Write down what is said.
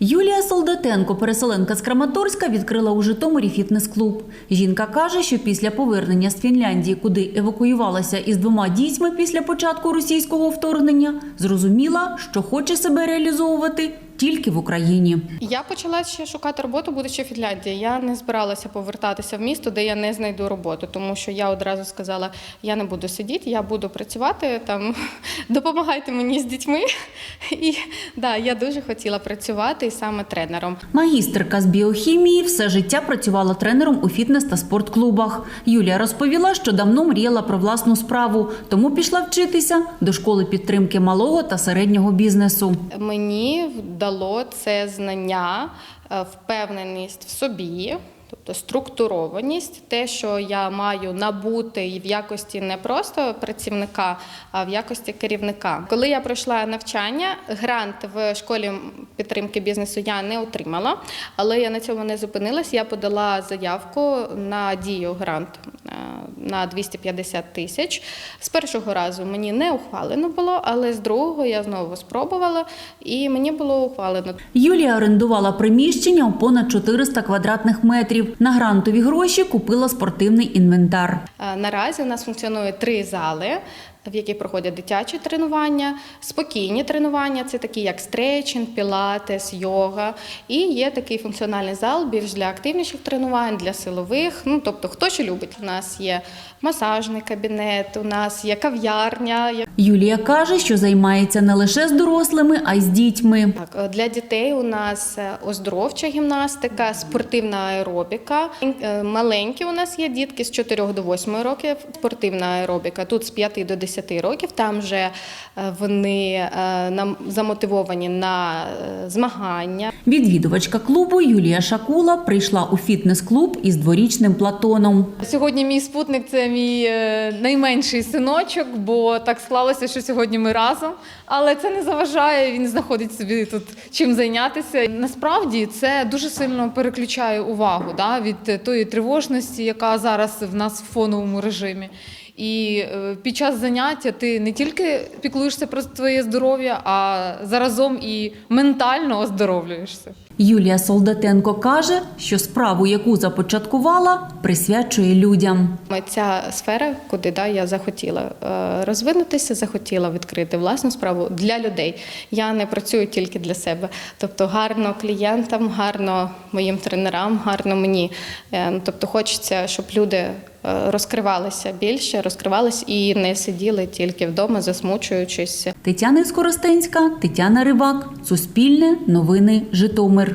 Юлія Солдатенко, переселенка з Краматорська, відкрила у Житомирі фітнес-клуб. Жінка каже, що після повернення з Фінляндії, куди евакуювалася із двома дітьми після початку російського вторгнення, зрозуміла, що хоче себе реалізовувати тільки в Україні. Я почала ще шукати роботу, будучи в Фінляндії. Я не збиралася повертатися в місто, де я не знайду роботу, тому що я одразу сказала: я не буду сидіти, я буду працювати там, допомагайте мені з дітьми. І да, я дуже хотіла працювати і саме тренером. Магістерка з біохімії все життя працювала тренером у фітнес та спортклубах. Юлія розповіла, що давно мріяла про власну справу, тому пішла вчитися до школи підтримки малого та середнього бізнесу. Мені вдало це знання, е, впевненість в собі. Тобто структурованість, те, що я маю набути і в якості не просто працівника, а в якості керівника. Коли я пройшла навчання, грант в школі підтримки бізнесу я не отримала, але я на цьому не зупинилась. Я подала заявку на дію грант е, на 250 тисяч. З першого разу мені не ухвалено було, але з другого я знову спробувала і мені було ухвалено. Юлія орендувала приміщення у понад 400 квадратних метрів. На грантові гроші купила спортивний інвентар. Е, Наразі у нас функціонує три зали, в яких проходять дитячі тренування, спокійні тренування це такі як стретчинг, пілатес, йога. І є такий функціональний зал більш для активніших тренувань, для силових. Ну тобто, хто що любить. У нас є масажний кабінет, у нас є кав'ярня. Юлія каже, що займається не лише з дорослими, а й з дітьми. Так, е, для дітей у нас е, оздоровча гімнастика, спортивна аеробіка. Е, Маленькі у нас є дітки з 4 до 8 років. Спортивна аеробіка. Тут з 5 до 10 років. Там вже е, вони е, нам замотивовані на е, змагання. Відвідувачка клубу Юлія Шакула прийшла у фітнес-клуб із дворічним Платоном. Сьогодні мій спутник це мій найменший синочок, бо так склалося, що сьогодні ми разом. Але це не заважає, він знаходить собі тут чим зайнятися. Насправді це дуже сильно переключає увагу да, від тої тривожності, яка зараз в нас в фоновому режимі. І е, під час заняття ти не тільки піклуєшся про своє здоров'я, а заразом і ментально оздоровлюєшся. Юлія Солдатенко каже, що справу, яку започаткувала, присвячує людям. Ця сфера, куди да, я захотіла е, розвинутися, захотіла відкрити власну справу для людей. Я не працюю тільки для себе. Тобто гарно клієнтам, гарно моїм тренерам, гарно мені. Е, ну, Тобто хочеться, щоб люди е, розкривалися більше, розкривались і не сиділи тільки вдома, засмучуючись. Тетяна Скоростенська, Тетяна Рибак, Суспільне, Новини, Житомир.